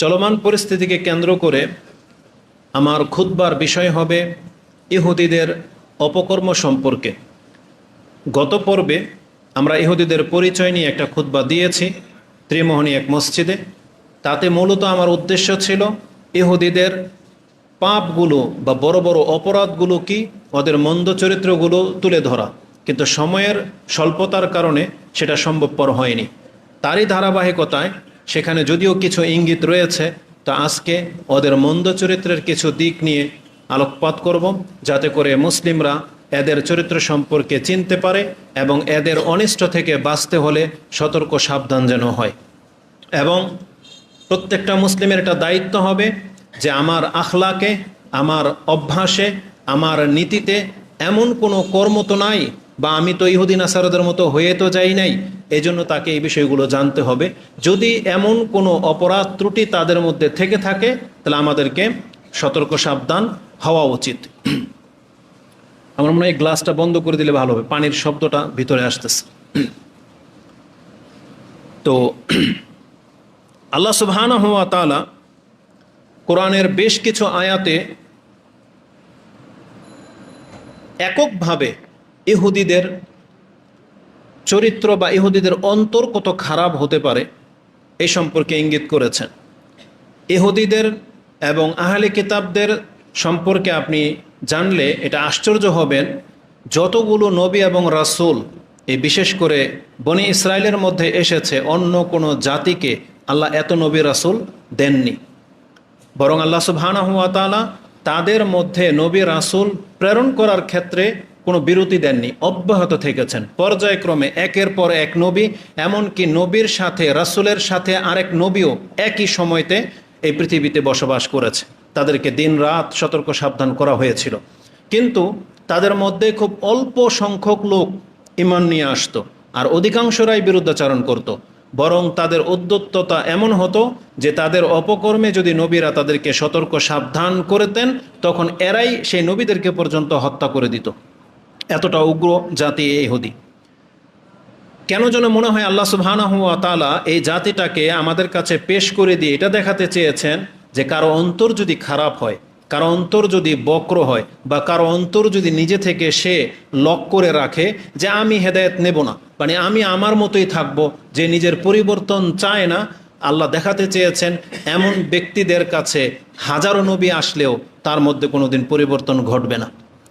চলমান পরিস্থিতিকে কেন্দ্র করে আমার খুতবার বিষয় হবে ইহুদিদের অপকর্ম সম্পর্কে। গত পর্বে আমরা ইহুদিদের পরিচয় নিয়ে একটা খুতবা দিয়েছি ত্রিমোহনী এক মসজিদে। তাতে মূলত আমার উদ্দেশ্য ছিল ইহুদিদের পাপগুলো বা বড় বড় অপরাধগুলো কি, ওদের মন্দ চরিত্রগুলো তুলে ধরা। কিন্তু সময়ের স্বল্পতার কারণে সেটা সম্ভবপর হয়নি। তারই ধারাবাহিকতায় সেখানে যদিও কিছু ইঙ্গিত রয়েছে, তা আজকে ওদের মন্দ চরিত্রের কিছু দিক নিয়ে আলোকপাত করব, যাতে করে মুসলিমরা এদের চরিত্র সম্পর্কে চিনতে পারে এবং এদের অনিষ্ট থেকে বাঁচতে হলে সতর্ক সাবধান যেন হয়। এবং প্রত্যেকটা মুসলিমের একটা দায়িত্ব হবে যে আমার আখলাকে, আমার অভ্যাসে, আমার নীতিতে এমন কোনো কর্ম তো নাই বা আমি তো ইহুদিন আসারদের মতো হয়ে তো যাই নাই এই জন্য তাকে এই বিষয়গুলো জানতে হবে। যদি এমন কোনো অপরাধ ত্রুটি তাদের মধ্যে থেকে থাকে, তাহলে আমাদেরকে সতর্ক সাবধান হওয়া উচিত। আমার মনে হয় গ্লাসটা বন্ধ করে দিলে ভালো হবে, পানির শব্দটা ভিতরে আসতেছে। তো আল্লাহ সুবহান হওয়া তালা কোরআনের বেশ কিছু আয়াতে এককভাবে ইহুদিদের চরিত্র বা ইহুদিদের অন্তর কত খারাপ হতে পারে এই সম্পর্কে ইঙ্গিত করেছেন। ইহুদিদের এবং আহলে কিতাবদের সম্পর্কে আপনি জানলে এটা আশ্চর্য হবেন, যতগুলো নবী এবং রাসূল এই বিশেষ করে বনি ইসরায়েলের মধ্যে এসেছে, অন্য কোনো জাতিকে আল্লাহ এত নবী রাসূল দেননি। বরং আল্লাহ সুবহানাহু ওয়া তাআলা তাদের মধ্যে নবী রাসূল প্রেরণ করার ক্ষেত্রে কোনো বিরতি দেননি, অব্যাহত থেকেছেন। পর্যায়ক্রমে একের পর এক নবী, এমনকি নবীর সাথে, রাসূলের সাথে আরেক নবীও একই সময়তে এই পৃথিবীতে বসবাস করেছে। তাদেরকে দিন রাত সতর্ক সাবধান করা হয়েছিল। কিন্তু তাদের মধ্যে খুব অল্প সংখ্যক লোক ইমান নিয়ে আসতো আর অধিকাংশরাই বিরুদ্ধাচারণ করত। বরং তাদের উদ্যত্ততা এমন হতো যে তাদের অপকর্মে যদি নবীরা তাদেরকে সতর্ক সাবধান করতেন তখন এরাই সেই নবীদেরকে পর্যন্ত হত্যা করে দিত। এতটা উগ্র জাতি এই হদি কেন যেন মনে হয় আল্লাহ সুবহানাহু ওয়া এই জাতিটাকে আমাদের কাছে পেশ করে দিয়ে এটা দেখাতে চেয়েছেন যে কারও অন্তর যদি খারাপ হয়, কারও অন্তর যদি বক্র হয় বা কারও অন্তর যদি নিজে থেকে সে লক করে রাখে যে আমি হেদায়েত নেব না মানে আমি আমার মতোই থাকব, যে নিজের পরিবর্তন চায় না, আল্লাহ দেখাতে চেয়েছেন এমন ব্যক্তিদের কাছে হাজারো নবী আসলেও তার মধ্যে কোনোদিন পরিবর্তন ঘটবে না।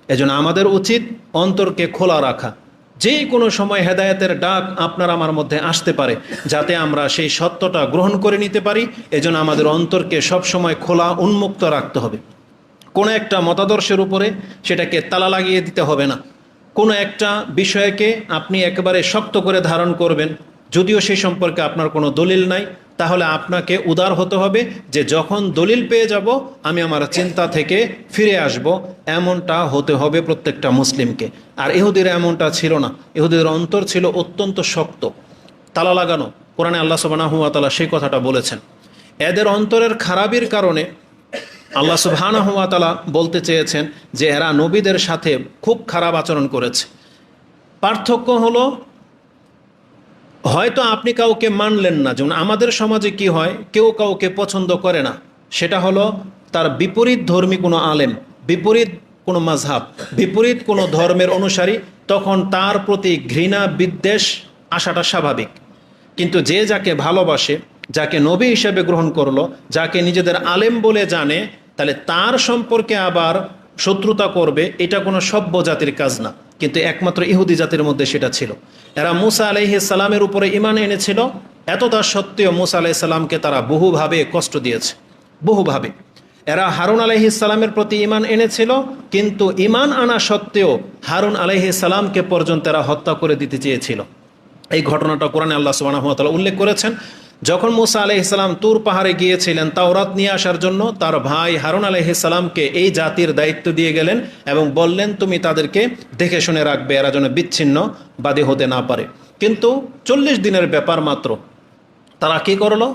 এজন্য আমাদের উচিত অন্তরকে খোলা রাখা। যে কোনো সময় হেদায়েতের ডাক আপনার আমার মধ্যে আসতে পারে, যাতে আমরা সেই সত্যটা গ্রহণ করে নিতে পারি। এজন্য আমাদের অন্তরকে সব সময় খোলা, উন্মুক্ত রাখতে হবে। কোনো একটা মতাদর্শের উপরে সেটাকে তালা লাগিয়ে দিতে হবে না। কোনো একটা বিষয়কে আপনি একেবারে শক্ত করে ধারণ করবেন। যদিও সেই সম্পর্কে আপনার কোনো দলিল নাই তাহলে আপনাকে উদার হতে হবে যে যখন দলিল পেয়ে যাব, আমি আমার চিন্তা থেকে ফিরে আসব। এমনটা হতে হবে প্রত্যেকটা মুসলিমকে। আর ইহুদিরা এমনটা ছিল না। ইহুদিদের অন্তর ছিল অত্যন্ত শক্ত। তালা লাগানো। কোরআনে আল্লাহ সুবাহ তালা সেই কথাটা বলেছেন। এদের অন্তরের খারাপির কারণে আল্লাহ সুবহানাহ ওয়া বলতে চেয়েছেন যে এরা নবীদের সাথে খুব খারাপ আচরণ করেছে। পার্থক্য হলো হয়তো আপনি কাউকে মানলেন না। যেমন আমাদের সমাজে কি হয়, কেউ কাউকে পছন্দ করে না। সেটা হলো তার বিপরীত ধর্মী কোনো আলেম, বিপরীত কোনো মাঝহাব বিপরীত কোনো ধর্মের অনুসারী, তখন তার প্রতি ঘৃণা, বিদ্বেষ আসাটা স্বাভাবিক। কিন্তু যে যাকে ভালোবাসে, যাকে নবী হিসেবে গ্রহণ করল, যাকে নিজেদের আলেম বলে জানে, তাহলে তার সম্পর্কে আবার শত্রুতা করবে, এটা কোনো সভ্য জাতির কাজ না। কিন্তু একমাত্র ইহুদি জাতির মধ্যে সেটা ছিল। এরা মুসা আলাইহি সালামের উপরে ইমান এনেছিল। এত এতটা সত্ত্বেও মুসা আলাইহি সালামকে তারা বহুভাবে কষ্ট দিয়েছে। বহুভাবে। এরা হারুন আলাইহি সালামের প্রতি ইমান এনেছিল, কিন্তু ইমান আনা সত্ত্বেও হারুন আলাইহি সালামকে পর্যন্ত এরা হত্যা করে দিতে চেয়েছিল। এই ঘটনাটা কোরআনে আল্লাহ সুবাহ উল্লেখ করেছেন। যখন মুসা আলহিসাল্লাম তুর পাহাড়ে গিয়েছিলেন তাওরাত নিয়ে আসার জন্য, তার ভাই হারুন আলহিসাল্লামকে এই জাতির দায়িত্ব দিয়ে গেলেন এবং বললেন, তুমি তাদেরকে দেখে শুনে রাখবে, এরা যেন বিচ্ছিন্নবাদী হতে না পারে। কিন্তু চল্লিশ দিনের ব্যাপার মাত্র তারা কি করল?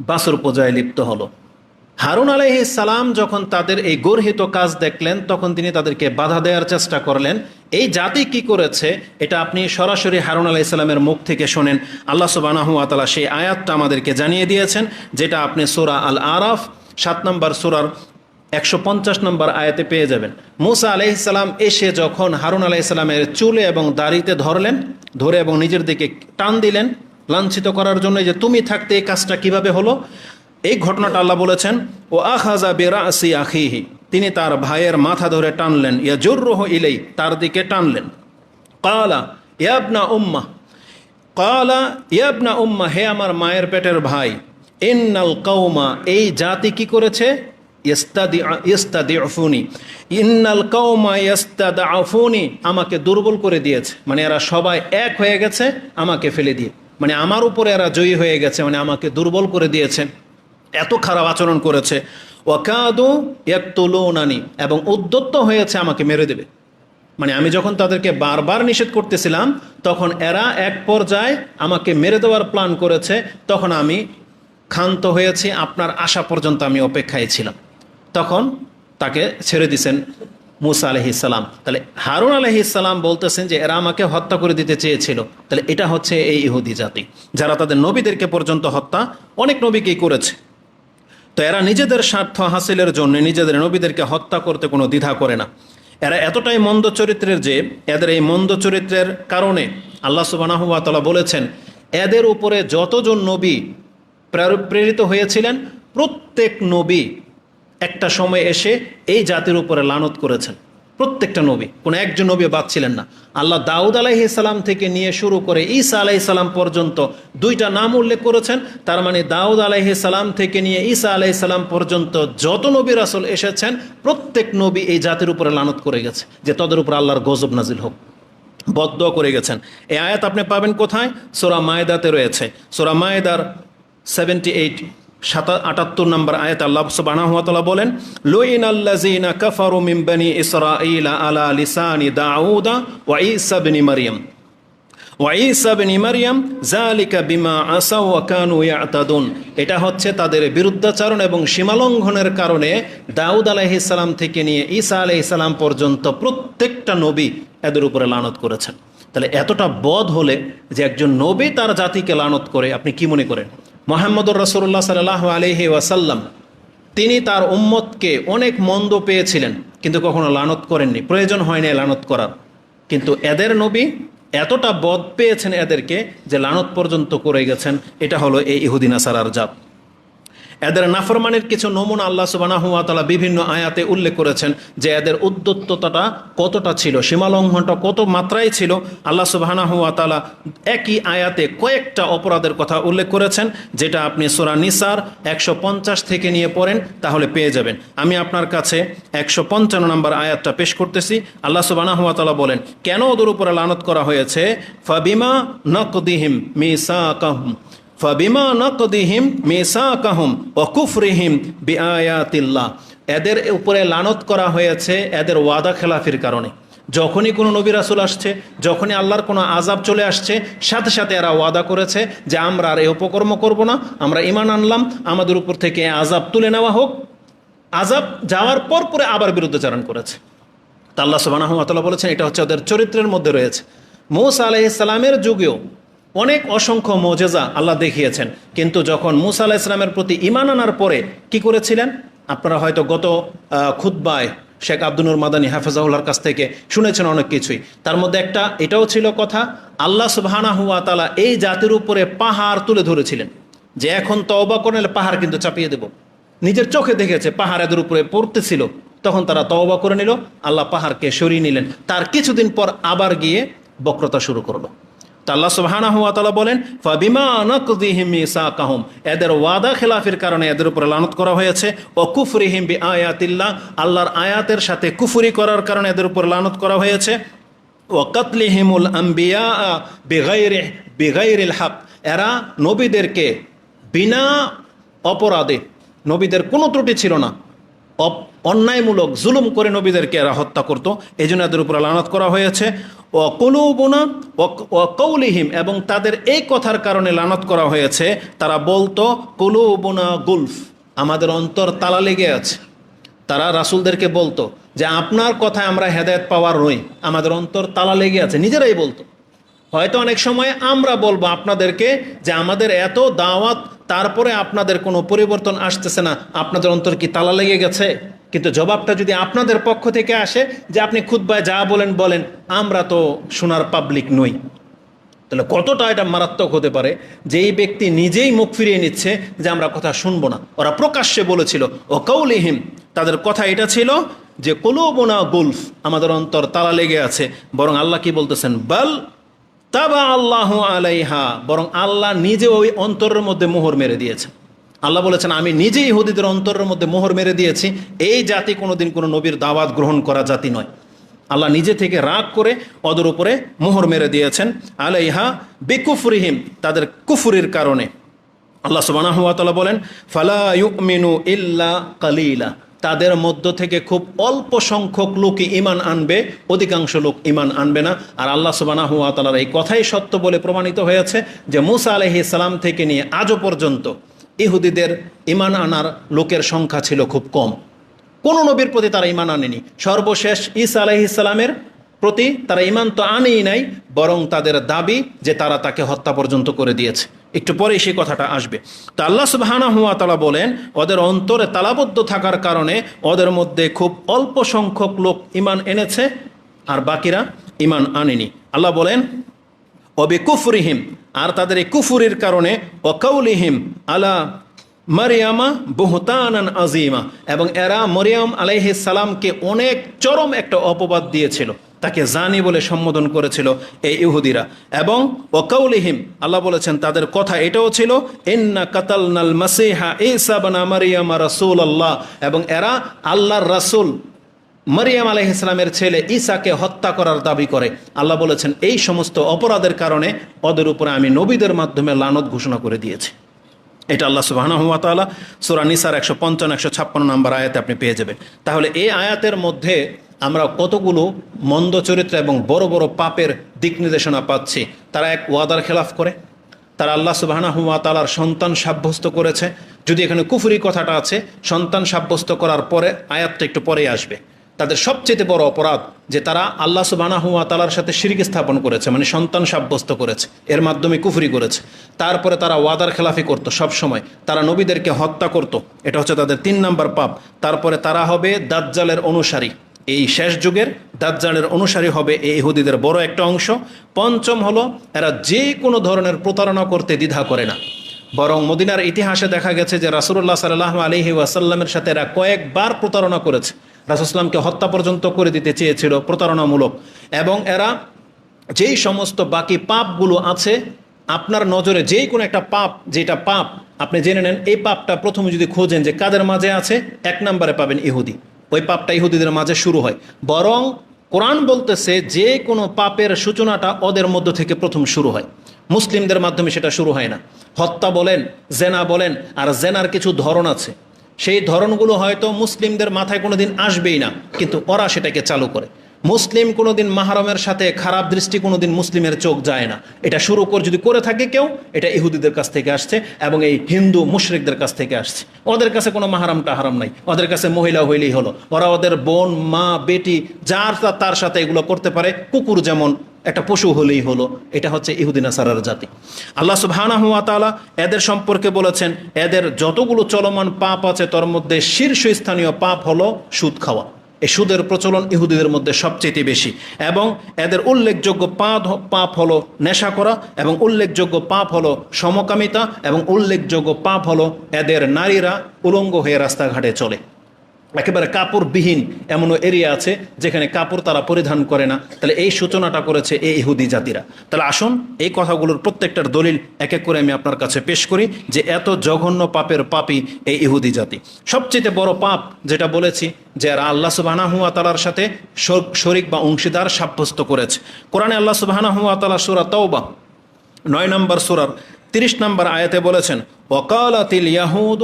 বাসুর পূজায় লিপ্ত হলো। হারুন আলহ সালাম যখন তাদের এই গর্হিত কাজ দেখলেন, তখন তিনি তাদেরকে বাধা দেওয়ার চেষ্টা করলেন। এই জাতি কি করেছে, এটা আপনি সরাসরি হারুন আলাহ ইসলামের মুখ থেকে শোনেন। আল্লাহ সুবানাহুয়াতালা সেই আয়াতটা আমাদেরকে জানিয়ে দিয়েছেন, যেটা আপনি সোরা আল আরাফ সাত নম্বর সোরার একশো পঞ্চাশ নম্বর আয়াতে পেয়ে যাবেন। মুসা আলাইসাল্লাম এসে যখন হারুন আলাইসাল্লামের চুলে এবং দাড়িতে ধরলেন, ধরে এবং নিজের দিকে টান দিলেন, লাঞ্ছিত করার জন্য যে, তুমি থাকতে এই কাজটা কীভাবে হলো? এই ঘটনাটা আল্লাহ বলেছেন, ও আখাজা বেরা আসি আখিহি তিনি তার ভাইয়ের মাথা ধরে টানলেন ইয়া জোর্রহ ইলেই তার দিকে টানলেন। কালা ইয়াবনা উম্মা কালা ইয়াবনা উম্মা, হে আমার মায়ের পেটের ভাই ইন্নাল কৌমা এই জাতি কি করেছে? ইস্তাদি ইন্নাল কৌমা ইস্তাদা আফুনি আমাকে দুর্বল করে দিয়েছে। মানে এরা সবাই এক হয়ে গেছে, আমাকে ফেলে দিয়ে। মানে আমার উপরে এরা জয়ী হয়ে গেছে মানে আমাকে দুর্বল করে দিয়েছে। এত খারাপ আচরণ করেছে। ওয়াকাদু ইয়াকতুলুনানি, এবং উদ্যত্ত হয়েছে আমাকে মেরে দেবে। মানে আমি যখন তাদেরকে বারবার নিষেধ করতেছিলাম, তখন এরা এক পর্যায়ে আমাকে মেরে দেওয়ার প্ল্যান করেছে, তখন আমি ক্ষান্ত হয়েছি, আপনার আসা পর্যন্ত আমি অপেক্ষায় ছিলাম। তখন তাকে ছেড়ে দিছেন মুসা আলহিসাল্লাম তাহলে হারুন আলহিসাল্লাম বলতেছেন যে, এরা আমাকে হত্যা করে দিতে চেয়েছিল। তাহলে এটা হচ্ছে এই ইহুদি জাতি। যারা তাদের নবীদেরকে পর্যন্ত হত্যা, অনেক নবীকেই করেছে। তো এরা নিজেদের স্বার্থ হাসিলের জন্য নিজেদের নবীদেরকে হত্যা করতে কোনো দ্বিধা করে না। এরা এতটাই মন্দ চরিত্রের যে এদের এই মন্দ চরিত্রের কারণে আল্লাহ সুবানাহুয়াতলা বলেছেন, এদের উপরে যতজন নবী প্রের- প্রেরিত হয়েছিলেন, প্রত্যেক নবী একটা সময় এসে এই জাতির উপরে লানত করেছেন। প্রত্যেকটা নবী, কোনো একজন নবী বাদ ছিলেন না। আল্লাহ দাউদ আলাইহি সালাম থেকে নিয়ে শুরু করে ঈসা আলাইহি সালাম পর্যন্ত দুইটা নাম উল্লেখ করেছেন। তার মানে দাউদ আলাইহি সালাম থেকে নিয়ে ঈসা আলাইহি সালাম পর্যন্ত যত নবী রাসূল এসেছেন, প্রত্যেক নবী এই জাতির উপরে লানত করে গেছে, যে তাদের উপর আল্লাহর গজব নাজিল হোক। বদ্ধ করে গেছেন। এই আয়াত আপনি পাবেন কোথায়? সোরা মায়দাতে রয়েছে। সোরা মায়দার সেভেন্টি এইট সাতা আটাত্তর নম্বর আয়াত আল্লাহ সুবহানাহুয়াতালা বলেন লুইন আল্লাযীনা কাফারু মিন বনি ইসরাঈলা আলা লিসানি দাউদা ওয়া ঈসা ইবনে মারইয়াম। ওয়াইসা বিন মারিয়াম এটা হচ্ছে তাদের বিরুদ্ধাচারণ এবং সীমালঙ্ঘনের কারণে দাউদ আলাইহিস সালাম থেকে নিয়ে ঈসা আলাইহিস সালাম পর্যন্ত প্রত্যেকটা নবী এদের উপরে লানত করেছেন। তাহলে এতটা বধ হলে যে একজন নবী তার জাতিকে লানত করে, আপনি কি মনে করেন? মোহাম্মদুর রসুল্লাহ সাল্লাহ আলহি ওয়াসাল্লাম, তিনি তার উম্মতকে অনেক মন্দ পেয়েছিলেন, কিন্তু কখনো লানত করেননি। প্রয়োজন হয়নি লানত করার। কিন্তু এদের নবী এতটা বদ পেয়েছেন এদেরকে যে লানত পর্যন্ত করে গেছেন। এটা হলো এই ইহুদিন আসারার জাত। এদের নাফরমানের কিছু নমুনা আল্লাহ সুবানাহুয়াতালা বিভিন্ন আয়াতে উল্লেখ করেছেন যে এদের উদ্যত্ততাটা কতটা ছিল, সীমালঙ্ঘনটা কত মাত্রায় ছিল। আল্লাহ সুবাহানাহুয়াতালা একই আয়াতে কয়েকটা অপরাধের কথা উল্লেখ করেছেন, যেটা আপনি সোরা নিসার একশো পঞ্চাশ থেকে নিয়ে পড়েন, তাহলে পেয়ে যাবেন। আমি আপনার কাছে একশো পঞ্চান্ন নম্বর আয়াতটা পেশ করতেছি। আল্লাহ সুবানাহুয়াতালা বলেন, কেন ওদের উপরে লানত করা হয়েছে? ফাবিমা নকদিহিম মিসা কাহুম ফাবিমা নকদিহিম মিসাকাহুম ওয়া কুফরিহিম বিআয়াতিল্লাহ। এদের উপরে লানত করা হয়েছে এদের ওয়াদা খেলাফির কারণে। যখনই কোনো নবী রাসুল আসছে, যখনই আল্লাহর কোনো আজাব চলে আসছে, সাথে সাথে এরা ওয়াদা করেছে যে আমরা আর এ উপকর্ম করব না, আমরা ইমান আনলাম, আমাদের উপর থেকে আজাব তুলে নেওয়া হোক। আজাব যাওয়ার পর পরে আবার বিরুদ্ধাচারণ করেছে। তা আল্লাহ সুবাহ বলেছেন, এটা হচ্ছে ওদের চরিত্রের মধ্যে রয়েছে। মৌসা আলাইসালামের যুগেও অনেক অসংখ্য মোজেজা আল্লাহ দেখিয়েছেন। কিন্তু যখন মুসা আলাহ ইসলামের প্রতি ইমান আনার পরে কি করেছিলেন? আপনারা হয়তো গত আহ, খুতবায় শেখ আব্দুনুর মাদানী হাফেজাউল্লার কাছ থেকে শুনেছেন অনেক কিছুই। তার মধ্যে একটা এটাও ছিল কথা আল্লাহ সুবাহানা হুয়া তালা এই জাতির উপরে পাহাড় তুলে ধরেছিলেন। যে এখন তওবা করলে পাহাড় কিন্তু চাপিয়ে দেব। নিজের চোখে দেখেছে পাহাড় এদের উপরে পড়তেছিল। তখন তারা তওবা করে নিল আল্লাহ পাহাড়কে সরিয়ে নিলেন। তার কিছুদিন পর আবার গিয়ে বক্রতা শুরু করল। তা আল্লাহ সুবহানাহু ওয়া তাআলা বলেন, ফাবিমা নাকযিহিম মিসাকাহুম এদের ওয়াদা খেলাফের কারণে এদের উপরে লানত করা হয়েছে। ও কুফরিহিম বিআয়াতিল্লাহ আল্লাহর আয়াতের সাথে কুফরি করার কারণে এদের উপর লানত করা হয়েছে। ও কাতলিহিমুল আম্বিয়া বিগাইরি বিগাইরিল হক এরা নবীদেরকে বিনা অপরাধে, নবীদের কোনো ত্রুটি ছিল না। অন্যায়মূলক জুলুম করে নবীদেরকে এরা হত্যা করত। এই জন্য এদের উপর লানত করা হয়েছে। ও কলুবনা ও কৌলিহিম, এবং তাদের এই কথার কারণে লানত করা হয়েছে। তারা বলতো, কলুবনা গুলফ, আমাদের অন্তর তালা লেগে আছে। তারা রাসূলদেরকে বলতো যে, আপনার কথায় আমরা হেদায়ত পাওয়ার নই, আমাদের অন্তর তালা লেগে আছে। নিজেরাই বলতো। হয়তো অনেক সময় আমরা বলব আপনাদেরকে যে, আমাদের এত দাওয়াত, তারপরে আপনাদের কোনো পরিবর্তন আসতেছে না। আপনাদের অন্তর কি তালা লেগে গেছে? কিন্তু জবাবটা যদি আপনাদের পক্ষ থেকে আসে যে আপনি খুদ্বায় যা বলেন বলেন, আমরা তো শোনার পাবলিক নই। তাহলে কতটা এটা মারাত্মক হতে পারে যে এই ব্যক্তি নিজেই মুখ ফিরিয়ে নিচ্ছে যে আমরা কথা শুনব না। ওরা প্রকাশ্যে বলেছিল, ও কৌলিহিম, তাদের কথা এটা ছিল যে কলুবোনা গুলফ আমাদের অন্তর তালা লেগে আছে, বরং আল্লাহ কি বলতেছেন? বল তাবা আল্লাহ আলাইহা, বরং আল্লাহ নিজে ওই অন্তরের মধ্যে মোহর মেরে দিয়েছে আল্লাহ বলেছেন, আমি নিজেই ইহুদিদের অন্তরের মধ্যে মোহর মেরে দিয়েছি। এই জাতি কোনোদিন কোনো নবীর দাওয়াত গ্রহণ করা জাতি নয়। আল্লাহ নিজে থেকে রাগ করে ওদের উপরে মোহর মেরে দিয়েছেন। আলাইহা বেকুফরিহিম, তাদের কুফুরির কারণে। আল্লাহ সুবাহ বলেন, ফালা ইউমিনু ইল্লা কালিলা। তাদের মধ্য থেকে খুব অল্প সংখ্যক লোকই ইমান আনবে, অধিকাংশ লোক ইমান আনবে না। আর আল্লাহ সুবানা হুয়া তালার এই কথাই সত্য বলে প্রমাণিত হয়েছে যে মুসা আলহি থেকে নিয়ে আজও পর্যন্ত ইহুদিদের ইমান আনার লোকের সংখ্যা ছিল খুব কম। কোন নবীর প্রতি তারা ইমান আনেনি। সর্বশেষ ঈসা আলহি ইসলামের প্রতি তারা ইমান তো আনেই নাই, বরং তাদের দাবি যে তারা তাকে হত্যা পর্যন্ত করে দিয়েছে। একটু পরে সেই কথাটা আসবে। তা আল্লাহ সুবাহানা হুয়া তালা বলেন, ওদের অন্তরে তালাবদ্ধ থাকার কারণে ওদের মধ্যে খুব অল্প সংখ্যক লোক ইমান এনেছে, আর বাকিরা ইমান আনেনি। আল্লাহ বলেন অবে কুফরিহিম, আর তাদের এই কুফুরের কারণে অকাউলিহিম আলা মারিয়ামা বহুতানান আজিমা এবং এরা মরিয়াম আলাইহিস সালামকে অনেক চরম একটা অপবাদ দিয়েছিল, তাকে জানি বলে সম্বোধন করেছিল এই ইহুদিরা। এবং ওকাউলিহিম, আল্লাহ বলেছেন, তাদের কথা এটাও ছিল, ইন্না কাতালনাল মাসিহা ঈসা বানা মারিয়ামা রাসূল আল্লাহ এবং এরা আল্লাহর রাসূল। মারিয়াম আলাহ ইসলামের ছেলে ঈসাকে হত্যা করার দাবি করে। আল্লাহ বলেছেন, এই সমস্ত অপরাধের কারণে ওদের উপরে আমি নবীদের মাধ্যমে লানত ঘোষণা করে দিয়েছি। এটা আল্লাহ সুবাহ সুরা নিসার একশো পঞ্চান্ন, একশো ছাপ্পান্ন নম্বর আয়াতে আপনি পেয়ে যাবেন। তাহলে এই আয়াতের মধ্যে আমরা কতগুলো মন্দ চরিত্র এবং বড় বড় পাপের দিক নির্দেশনা পাচ্ছি, তারা এক ওয়াদার খেলাফ করে? তারা আল্লাহ সুবাহানা হুয়া সন্তান সাব্যস্ত করেছে। যদি এখানে কুফুরি কথাটা আছে, সন্তান সাব্যস্ত করার পরে আয়াতটা একটু পরেই আসবে। তাদের সবচেয়ে বড় অপরাধ যে তারা আল্লাহ সুবানা হুয়া তালার সাথে শিরিক স্থাপন করেছে মানে সন্তান সাব্যস্ত করেছে, এর মাধ্যমে কুফরি করেছে। তারপরে তারা ওয়াদার খেলাফি করতো সব সময় তারা নবীদেরকে হত্যা করত, এটা হচ্ছে তাদের তিন নাম্বার পাপ। তারপরে তারা হবে দাজ্জালের অনুসারী, এই শেষ যুগের দাজ্জালের অনুসারী হবে এই ইহুদিদের বড় একটা অংশ। পঞ্চম হলো, এরা যে কোনো ধরনের প্রতারণা করতে দ্বিধা করে না। বরং মদিনার ইতিহাসে দেখা গেছে যে রাসুল্লাহ সাল্লাহ আলহি ওয়াসাল্লামের সাথে এরা কয়েকবার প্রতারণা করেছে। রাসুসলামকে হত্যা পর্যন্ত করে দিতে চেয়েছিল, প্রতারণামূলক। এবং এরা যেই সমস্ত বাকি পাপগুলো আছে, আপনার নজরে যেই কোনো একটা পাপ, যেটা পাপ, আপনি জেনে নেন, এই পাপটা প্রথমে যদি খোঁজেন যে কাদের মাঝে আছে, এক নম্বরে পাবেন ইহুদি। ওই পাপটা ইহুদিদের মাঝে শুরু হয়। বরং কোরআন বলতেছে যে কোনো পাপের সূচনাটা ওদের মধ্য থেকে প্রথম শুরু হয়। মুসলিমদের মাধ্যমে সেটা শুরু হয় না। হত্যা বলেন, জেনা বলেন, আর জেনার কিছু ধরন আছে। সেই ধরনগুলো হয়তো মুসলিমদের মাথায় কোনোদিন আসবেই না কিন্তু ওরা সেটাকে চালু করে। মুসলিম কোনোদিন মাহারমের সাথে খারাপ দৃষ্টি কোনোদিন মুসলিমের চোখ যায় না। এটা শুরু করে যদি করে থাকে কেউ, এটা ইহুদিদের কাছ থেকে আসছে এবং এই হিন্দু মুশরিকদের কাছ থেকে আসছে। ওদের কাছে কোনো মাহারামটা হারাম নাই। ওদের কাছে মহিলা হইলেই হলো। ওরা ওদের বোন, মা, বেটি, যার তার সাথে এগুলো করতে পারে, কুকুর যেমন একটা পশু হলেই হলো। এটা হচ্ছে ইহুদিন আসারার জাতি। আল্লাহ সুবহানাহু হুয়া তাআলা এদের সম্পর্কে বলেছেন, এদের যতগুলো চলমান পাপ আছে, তার মধ্যে শীর্ষস্থানীয় পাপ হলো সুদ খাওয়া। এই সুদের প্রচলন ইহুদিদের মধ্যে সবচেয়ে বেশি এবং এদের উল্লেখযোগ্য পাপ পাপ হলো নেশা করা এবং উল্লেখযোগ্য পাপ হলো সমকামিতা এবং উল্লেখযোগ্য পাপ হলো এদের নারীরা উলঙ্গ হয়ে রাস্তাঘাটে চলে। একেবারে কাপড়বিহীন এমনও এরিয়া আছে যেখানে কাপড় তারা পরিধান করে না। তাহলে এই সূচনাটা করেছে এই ইহুদি জাতিরা। তাহলে আসুন এই কথাগুলোর প্রত্যেকটার দলিল এক এক করে আমি আপনার কাছে পেশ করি যে এত জঘন্য পাপের পাপই এই ইহুদি জাতি। সবচেয়ে বড় পাপ যেটা বলেছি যে এরা আল্লাহ সুবাহানা হুয়া তালার সাথে শরিক বা অংশীদার সাব্যস্ত করেছে। কোরআনে আল্লাহ সুবাহানা হুয়া তালা সুরা তওবা নয় নম্বর সুরার তিরিশ নম্বর আয়াতে বলেছেন ওকালাতিল ইয়াহুদ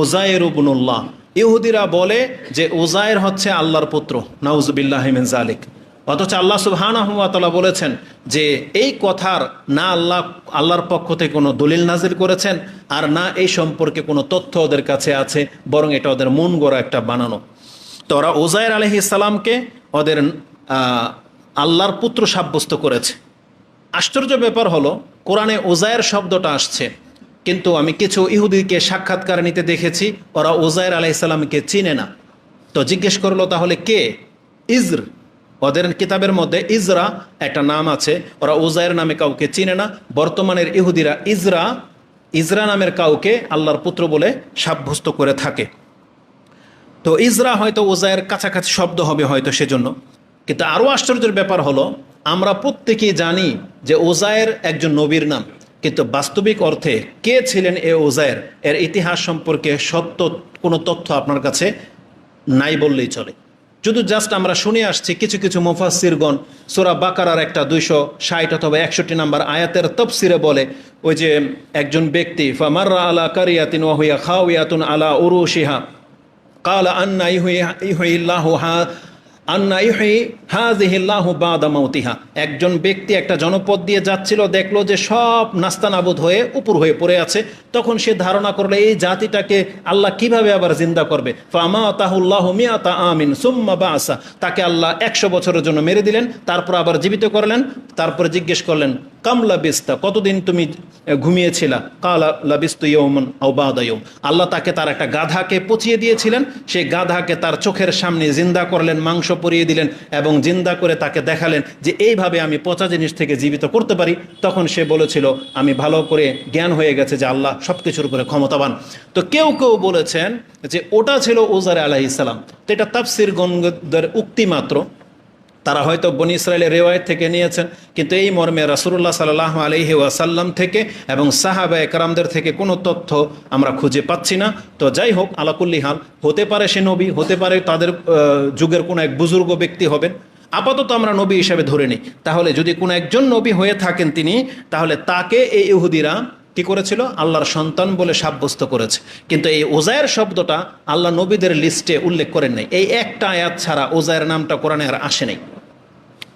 ওজায়ের উবনুল্লাহ ইহুদিরা বলে যে ওজায়ের হচ্ছে আল্লাহর পুত্র, নাউজুবিল্লাহ মিন জালিক অথচ আল্লাহ সুবাহানহমাতালা বলেছেন যে এই কথার না আল্লাহ, আল্লাহর পক্ষ থেকে কোনো দলিল নাজির করেছেন আর না এই সম্পর্কে কোনো তথ্য ওদের কাছে আছে, বরং এটা ওদের মন গড়া একটা বানানো। তো ওরা ওজায়ের আলহি ইসালামকে ওদের আল্লাহর পুত্র সাব্যস্ত করেছে। আশ্চর্য ব্যাপার হলো, কোরআনে ওজায়ের শব্দটা আসছে। কিন্তু আমি কিছু ইহুদিকে সাক্ষাৎকার নিতে দেখেছি। ওরা ওজায়ের আলাইসাল্লামকে চিনে না। তো জিজ্ঞেস করল, তাহলে কে? ইজর। ওদের কিতাবের মধ্যে ইজরা একটা নাম আছে। ওরা ওজায়ের নামে কাউকে চিনে না। বর্তমানের ইহুদিরা ইজরা ইজরা নামের কাউকে আল্লাহর পুত্র বলে সাব্যস্ত করে থাকে। তো ইজরা হয়তো ওজায়ের কাছাকাছি শব্দ হবে হয়তো সেজন্য। কিন্তু আরও আশ্চর্যের ব্যাপার হলো, আমরা প্রত্যেকেই জানি যে ওজায়ের একজন নবীর নাম। কিন্তু বাস্তবিক অর্থে কে ছিলেন এ ওজায়ের? এর ইতিহাস সম্পর্কে সত্য কোনো তথ্য আপনার কাছে নাই বললেই চলে। শুধু জাস্ট আমরা শুনে আসছি, কিছু কিছু মুফাসিরগণ সোরা বাকারার একটা দুইশো ষাট অথবা একষট্টি নাম্বার আয়াতের তফসিরে বলে, ওই যে একজন ব্যক্তি, ফামাররা আলা কারিয়াতিন ওয়াহুয়া খাওয়াতুন আলা উরুশিহা। কালা আন্না ইহুই ইহুই ইল্লাহ হা একজন ব্যক্তি একটা জনপদ দিয়ে যাচ্ছিল, দেখল যে সব নাস্তানাবুদ হয়ে উপর হয়ে পড়ে আছে। তখন সে ধারণা করল, এই জাতিটাকে আল্লাহ কীভাবে আবার জিন্দা করবে? আমিন, সুম্মা বা আসা তাকে আল্লাহ একশো বছরের জন্য মেরে দিলেন, তারপর আবার জীবিত করলেন, তারপর জিজ্ঞেস করলেন কামলা বিস্তা কতদিন তুমি ঘুমিয়েছিলা? কালা লাবিস্তু ইয়ৌমন আউবাদয়ম আল্লাহ তাকে তার একটা গাধাকে পচিয়ে দিয়েছিলেন, সেই গাধাকে তার চোখের সামনে জিন্দা করলেন, মাংস পরিয়ে দিলেন এবং জিন্দা করে তাকে দেখালেন যে এইভাবে আমি পচা জিনিস থেকে জীবিত করতে পারি। তখন সে বলেছিল, আমি ভালো করে জ্ঞান হয়ে গেছে যে আল্লাহ সব কিছুর উপরে ক্ষমতাবান। তো কেউ কেউ বলেছেন যে ওটা ছিল ওজারে আলাহ ইসলাম তো এটা তাফসির গণদের উক্তি মাত্র। তারা হয়তো বনি ইসরায়েলের রেওয়ায়ত থেকে নিয়েছেন, কিন্তু এই মর্মে রাসুল্লাহ সাল্লাহ আলহি ওয়াসাল্লাম থেকে এবং সাহাবা একরামদের থেকে কোনো তথ্য আমরা খুঁজে পাচ্ছি না। তো যাই হোক আলাকুল্লি হাল, হতে পারে সে নবী, হতে পারে তাদের যুগের কোনো এক বুজুর্গ ব্যক্তি হবেন। আপাতত আমরা নবী হিসাবে ধরে নিই। তাহলে যদি কোনো একজন নবী হয়ে থাকেন তিনি, তাহলে তাকে এই ইহুদিরা কি করেছিল? আল্লাহর সন্তান বলে সাব্যস্ত করেছে। কিন্তু এই ওজায়ের শব্দটা আল্লাহ নবীদের লিস্টে উল্লেখ করেন নাই। এই একটা আয়াত ছাড়া ওজায়ের নামটা কোরআনে আর আসে নাই।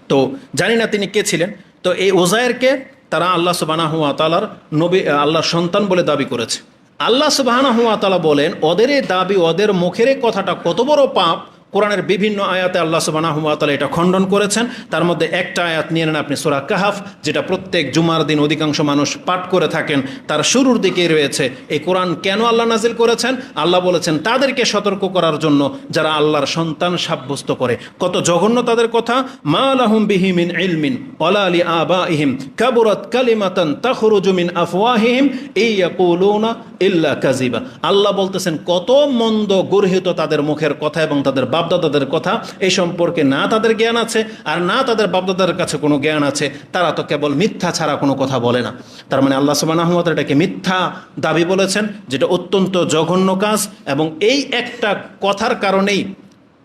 তো জানি না তিনি কে ছিলেন। তো এই ওজায়েরকে তারা আল্লাহ সুবাহ তালার নবী আল্লাহর সন্তান বলে দাবি করেছে। আল্লাহ সুবাহানাহুয়া তালা বলেন, ওদের দাবি, ওদের মুখের কথাটা কত বড় পাপ কোরআনের বিভিন্ন আয়াতে আল্লাহ সুবানাহুয়া তালা এটা খণ্ডন করেছেন। তার মধ্যে একটা আয়াত নিয়ে নেন আপনি সোরা কাহাফ, যেটা প্রত্যেক জুমার দিন অধিকাংশ মানুষ পাঠ করে থাকেন। তার শুরুর দিকেই রয়েছে, এই কোরআন কেন আল্লাহ নাজিল করেছেন? আল্লাহ বলেছেন, তাদেরকে সতর্ক করার জন্য যারা আল্লাহর সন্তান সাব্যস্ত করে। কত জঘন্য তাদের কথা, মা লাহুম বিহিমিন ইলমিন ওলা আলী আবা ইহিম কাবুরাত কালিমাতান তাখরুজুমিন আফওয়াহিহিম ইয়াকুলুনা ইল্লা কাজিবা আল্লাহ বলতেছেন, কত মন্দ গর্হিত তাদের মুখের কথা এবং তাদের বাপদাদাদের কথা এই সম্পর্কে না তাদের জ্ঞান আছে, আর না তাদের বাপদাদাদের কাছে কোনো জ্ঞান আছে। তারা তো কেবল মিথ্যা ছাড়া কোনো কথা বলে না। তার মানে আল্লাহ সুবাহ এটাকে মিথ্যা দাবি বলেছেন, যেটা অত্যন্ত জঘন্য কাজ এবং এই একটা কথার কারণেই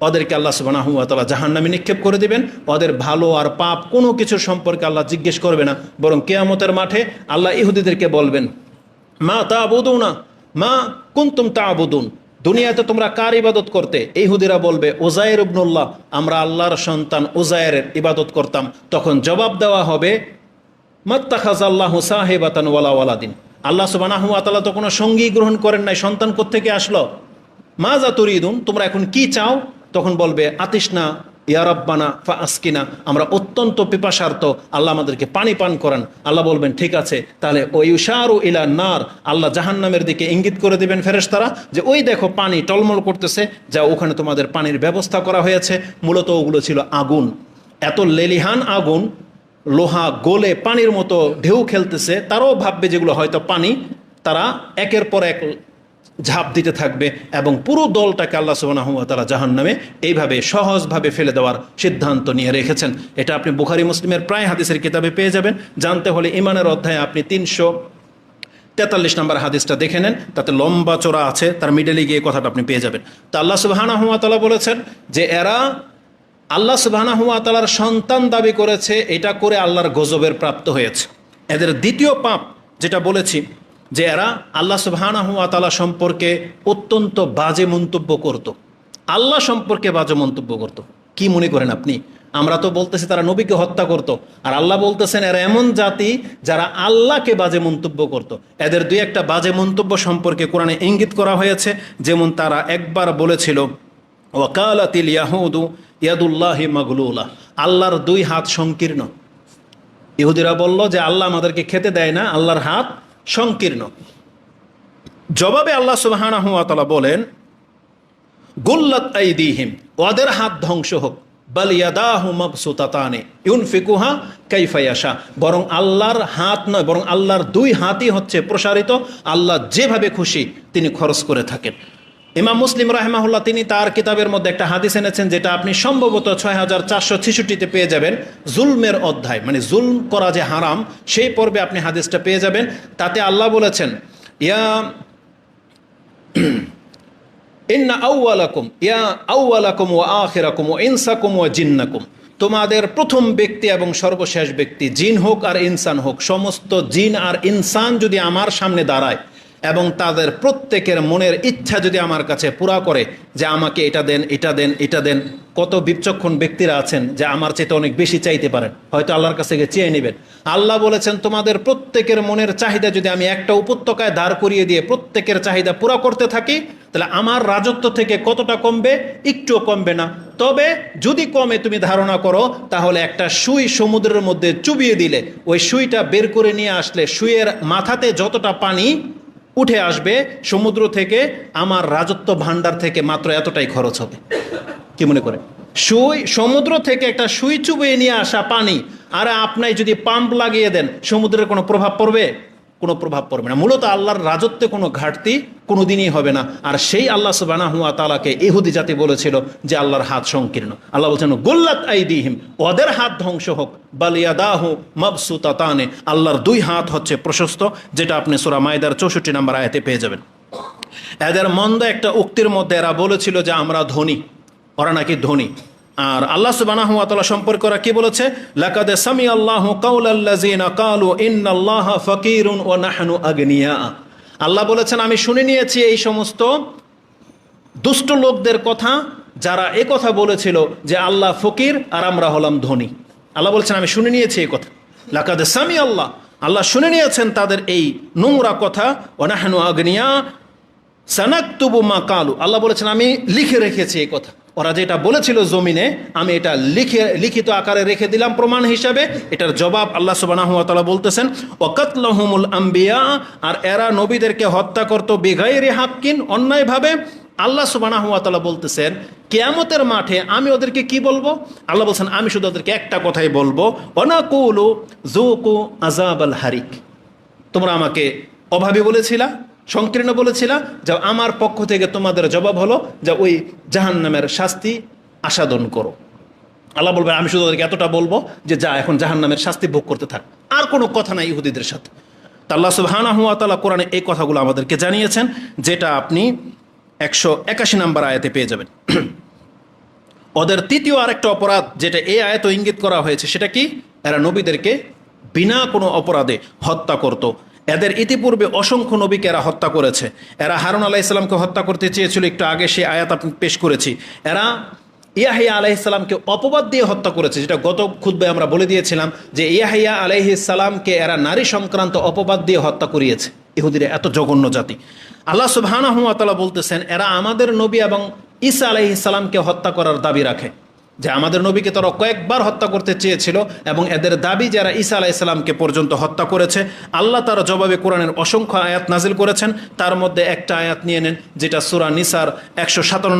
ওদেরকে আল্লাহ সুবাহ জাহান নামে নিক্ষেপ করে দিবেন। ওদের ভালো আর পাপ কোনো কিছুর সম্পর্কে আল্লাহ জিজ্ঞেস করবে না। বরং কেয়ামতের মাঠে আল্লাহ ইহুদিদেরকে বলবেন মা তা না মা কুন্তুম তা আবুদুন দুনিয়াতে তোমরা কার ইবাদত করতে? এই হুদিরা বলবে ওজায়ের ইবনুল্লাহ, আমরা আল্লাহর সন্তান ওজায়ের ইবাদত করতাম। তখন জবাব দেওয়া হবে মাত্তাখাজ আল্লাহ সাহেবাতান ওয়ালা ওয়ালাদিন। আল্লাহ সুবানাহু আতালা তো কোনো সঙ্গী গ্রহণ করেন নাই, সন্তান কোত্থেকে আসলো? মা যা তরিদুন, তোমরা এখন কি চাও? তখন বলবে আতিসনা ইয়ারব্বানা ফা আসকিনা আমরা অত্যন্ত পিপাসার্থ আল্লাহ আমাদেরকে পানি পান করেন। আল্লাহ বলবেন, ঠিক আছে, তাহলে ওই উষারু ইলা নার আল্লাহ জাহান্নামের দিকে ইঙ্গিত করে দিবেন ফেরেশতারা যে, ওই দেখো, পানি টলমল করতেছে, যা ওখানে তোমাদের পানির ব্যবস্থা করা হয়েছে। মূলত ওগুলো ছিল আগুন। এত লেলিহান আগুন, লোহা গোলে পানির মতো ঢেউ খেলতেছে, তারাও ভাববে যেগুলো হয়তো পানি। তারা একের পর এক ঝাঁপ দিতে থাকবে এবং পুরো দলটাকে আল্লাহ সুবাহ তারা জাহান নামে এইভাবে সহজভাবে ফেলে দেওয়ার সিদ্ধান্ত নিয়ে রেখেছেন। এটা আপনি বুখারি মুসলিমের প্রায় হাদিসের কিতাবে পেয়ে যাবেন। জানতে হলে ইমানের অধ্যায়ে আপনি তিনশো তেতাল্লিশ নম্বর হাদিসটা দেখে নেন। তাতে লম্বা চোরা আছে, তার মিডলে গিয়ে কথাটা আপনি পেয়ে যাবেন। তো আল্লাহ সুবাহানা হুয়াতালা বলেছেন যে এরা আল্লাহ সুবাহানা হুয়াতালার সন্তান দাবি করেছে, এটা করে আল্লাহর গজবের প্রাপ্ত হয়েছে। এদের দ্বিতীয় পাপ যেটা বলেছি যে এরা আল্লাহ সুবাহানা হুয়াতালা সম্পর্কে অত্যন্ত বাজে মন্তব্য করত। আল্লাহ সম্পর্কে বাজে মন্তব্য করত। কি মনে করেন আপনি? আমরা তো বলতেছি তারা নবীকে হত্যা করত। আর আল্লাহ বলতেছেন, এরা এমন জাতি যারা আল্লাহকে বাজে মন্তব্য করত। এদের দুই একটা বাজে মন্তব্য সম্পর্কে কোরআনে ইঙ্গিত করা হয়েছে। যেমন তারা একবার বলেছিল, ওয়াকালাতিল ইয়াহুদু ইয়াদুল্লাহি মাগলুলা। আল্লাহর দুই হাত সংকীর্ণ। ইহুদিরা বলল যে, আল্লাহ আমাদেরকে খেতে দেয় না, আল্লাহর হাত সংকীর্ণ। জবাবে আল্লাহ সুবাহানা হুয়া তালা বলেন, গুল্লাত আইদিহিম, ওদের হাত ধ্বংস হোক। বরং আল্লাহর হাত নয়, বরং আল্লাহর দুই হাতই হচ্ছে প্রসারিত। আল্লাহ যেভাবে খুশি তিনি খরচ করে থাকেন। ইমাম মুসলিম রাহেমাহুল্লাহ, তিনি তার কিতাবের মধ্যে একটা হাদিস এনেছেন যেটা আপনি সম্ভবত ছয় হাজার চারশো ছেষট্টিতে পেয়ে যাবেন। জুলমের অধ্যায় মানে জুলম করা যে হারাম, সেই পর্বে আপনি হাদিসটা পেয়ে যাবেন। তাতে আল্লাহ বলেছেন, ইয়া ইন্না আউ্লাকুম ইয়া আউ্লাকুম ও আখেরাকুম ও ইনসাকুম ও জিন্নাকুম। তোমাদের প্রথম ব্যক্তি এবং সর্বশেষ ব্যক্তি জিন হোক আর ইনসান হোক, সমস্ত জিন আর ইনসান যদি আমার সামনে দাঁড়ায় এবং তাদের প্রত্যেকের মনের ইচ্ছা যদি আমার কাছে পুরা করে যে আমাকে এটা দেন এটা দেন এটা দেন, কত বিচক্ষণ ব্যক্তিরা আছেন যে আমার চেয়ে অনেক বেশি চাইতে পারেন। হয়তো আল্লাহর কাছে গিয়ে চেয়ে নেবেন। আল্লাহ বলেছেন, তোমাদের প্রত্যেকের মনের চাহিদা যদি আমি একটা উপত্যকায় দাঁড় করিয়ে দিয়ে প্রত্যেকের চাহিদা পুরা করতে থাকি, তাহলে আমার রাজত্ব থেকে কতটা কমবে? একটুও কমবে না। তবে যদি কমে তুমি ধারণা করো, তাহলে একটা সুই সমুদ্রের মধ্যে চুবিয়ে দিলে। ওই সুইটা বের করে নিয়ে আসলে সুইয়ের মাথাতে যতটা পানি উঠে আসবে, সমুদ্র থেকে, আমার রাজত্ব ভাণ্ডার থেকে মাত্র এতটাই খরচ হবে। কি মনে করে সুই, সমুদ্র থেকে একটা সুই চুবিয়ে নিয়ে আসা পানি, আর আপনি যদি পাম্প লাগিয়ে দেন, সমুদ্রের কোনো প্রভাব পড়বে? কোনো প্রভাব পড়বে না। মূলত আল্লাহর রাজত্বে কোনো ঘাটতি কোনো দিনই হবে না। আর সেই আল্লাহ সুবানা হুয়া তালাকে ইহুদি জাতি বলেছিল যে আল্লাহর হাত সংকীর্ণ। আল্লাহ বলছেন, গোল্লাত আইদিহিম, ওদের হাত ধ্বংস হোক। বালিয়াদাহু মবসুতাতানে, আল্লাহর দুই হাত হচ্ছে প্রশস্ত, যেটা আপনি সোরা মায়দার চৌষট্টি নম্বর আয়াতে পেয়ে যাবেন। এদের মন্দ একটা উক্তির মধ্যে এরা বলেছিল যে আমরা ধনী। ওরা নাকি ধনী। আর আল্লাহ তাআলা সম্পর্কে ওরা কি বলেছে? সামি আল্লাহু ওয়া নাহনু আগনিয়া। বলেছেন, আমি শুনে নিয়েছি এই সমস্ত দুষ্ট লোকদের কথা যারা এ কথা বলেছিল যে আল্লাহ ফকির আর আমরা হলাম ধনী। আল্লাহ বলছেন, আমি শুনে নিয়েছি এই কথা। লাকাদ সামি আল্লাহ আল্লাহ শুনে নিয়েছেন তাদের এই নোংরা কথা ওনাহানু আগ্নিয়া সানাক্তুবু মা কালু। আল্লাহ বলেছেন, আমি লিখে রেখেছি এই কথা। ওরা যেটা বলেছিল জমিনে, আমি এটা লিখে, লিখিত আকারে রেখে দিলাম প্রমাণ হিসাবে। এটার জবাব আল্লাহ সুবাহ বলতেছেন ওকাতলহমুল আম্বিয়া আর এরা নবীদেরকে হত্যা করতো বেগাইরে হাক্কিন, অন্যায়ভাবে। আল্লাহ হুয়াতালা বলতেছেন, কেয়ামতের মাঠে আমি ওদেরকে কি বলব? আল্লাহ বলছেন, আমি শুধু ওদেরকে একটা কথাই বলব অনাকুলু জোকু আজাব আল হারিক তোমরা আমাকে অভাবী বলেছিলা? সংকীর্ণ বলেছিলা যা আমার পক্ষ থেকে তোমাদের জবাব হলো যা ওই জাহান্নামের শাস্তি আসাদন করো। আল্লাহ বলবেন আমি শুধু ওদেরকে এতটা বলব যে যা, এখন জাহান্নামের শাস্তি ভোগ করতে থাক। আর কোনো কথা নাই ইহুদিদের সাথে। তা আল্লাহ সুবহানাহু হুয়া তাআলা কোরআনে এই কথাগুলো আমাদেরকে জানিয়েছেন, যেটা আপনি একশো একাশি নাম্বার আয়াতে পেয়ে যাবেন। ওদের তৃতীয় আরেকটা অপরাধ, যেটা এই আয়াত ইঙ্গিত করা হয়েছে, সেটা কি? এরা নবীদেরকে বিনা কোনো অপরাধে হত্যা করত। এদের ইতিপূর্বে অসংখ্য নবীকে এরা হত্যা করেছে। এরা হারুন আলাহ ইসলামকে হত্যা করতে চেয়েছিল, একটু আগে সে আয়াত আপনি পেশ করেছি। এরা ইয়াহিয়া আলাইসাল্লামকে অপবাদ দিয়ে হত্যা করেছে, যেটা গত খুদ্ে আমরা বলে দিয়েছিলাম যে ইয়াহিয়া আলাইহিসাল্লামকে এরা নারী সংক্রান্ত অপবাদ দিয়ে হত্যা করিয়েছে। ইহুদিরা এত জঘন্য জাতি। আল্লাহ সুবাহানহমাতালা বলতেছেন, এরা আমাদের নবী এবং ঈসা আলাইহিসাল্লামকে হত্যা করার দাবি রাখে। যে আমাদের নবীকে তারা কয়েকবার হত্যা করতে চেয়েছিল এবং এদের দাবি যারা ঈসা ইসলামকে পর্যন্ত হত্যা করেছে, আল্লাহ তারা জবাবে কোরআনের অসংখ্য আয়াত নাজিল করেছেন। তার মধ্যে একটা আয়াত নিয়ে নেন, যেটা সুরা নিসার একশো সাতান্ন